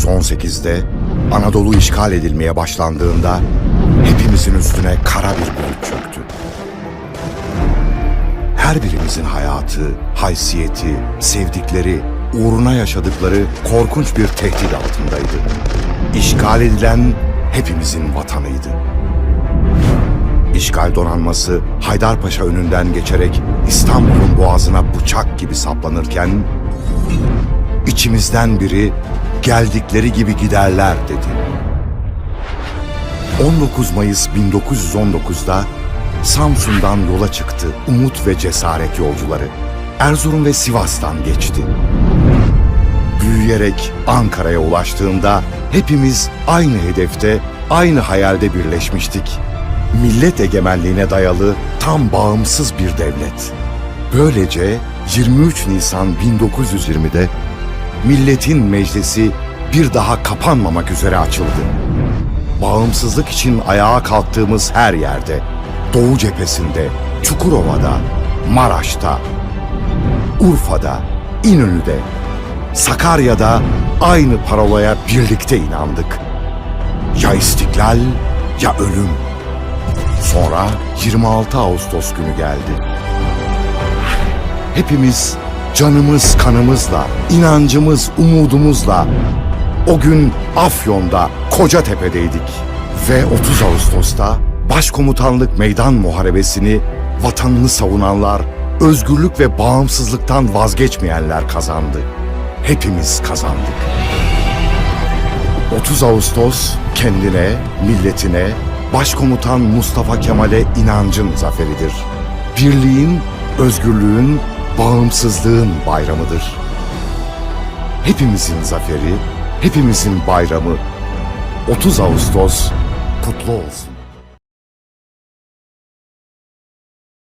...1918'de Anadolu işgal edilmeye başlandığında... ...hepimizin üstüne kara bir bulut çöktü. Her birimizin hayatı, haysiyeti, sevdikleri, uğruna yaşadıkları korkunç bir tehdit altındaydı. İşgal edilen hepimizin vatanıydı. İşgal donanması Haydarpaşa önünden geçerek İstanbul'un boğazına bıçak gibi saplanırken içimizden biri geldikleri gibi giderler dedi. 19 Mayıs 1919'da Samsun'dan yola çıktı umut ve cesaret yolcuları. Erzurum ve Sivas'tan geçti. Büyüyerek Ankara'ya ulaştığında hepimiz aynı hedefte, aynı hayalde birleşmiştik. Millet egemenliğine dayalı tam bağımsız bir devlet. Böylece 23 Nisan 1920'de milletin meclisi bir daha kapanmamak üzere açıldı. Bağımsızlık için ayağa kalktığımız her yerde, Doğu cephesinde, Çukurova'da, Maraş'ta, Urfa'da, İnönü'de, Sakarya'da aynı parolaya birlikte inandık. Ya istiklal ya ölüm. Sonra 26 Ağustos günü geldi. Hepimiz canımız kanımızla, inancımız umudumuzla o gün Afyon'da Kocatepe'deydik. Ve 30 Ağustos'ta Başkomutanlık Meydan Muharebesini vatanını savunanlar, özgürlük ve bağımsızlıktan vazgeçmeyenler kazandı. Hepimiz kazandık. 30 Ağustos kendine, milletine, Başkomutan Mustafa Kemal'e inancın zaferidir. Birliğin, özgürlüğün, bağımsızlığın bayramıdır. Hepimizin zaferi, hepimizin bayramı 30 Ağustos kutlu olsun.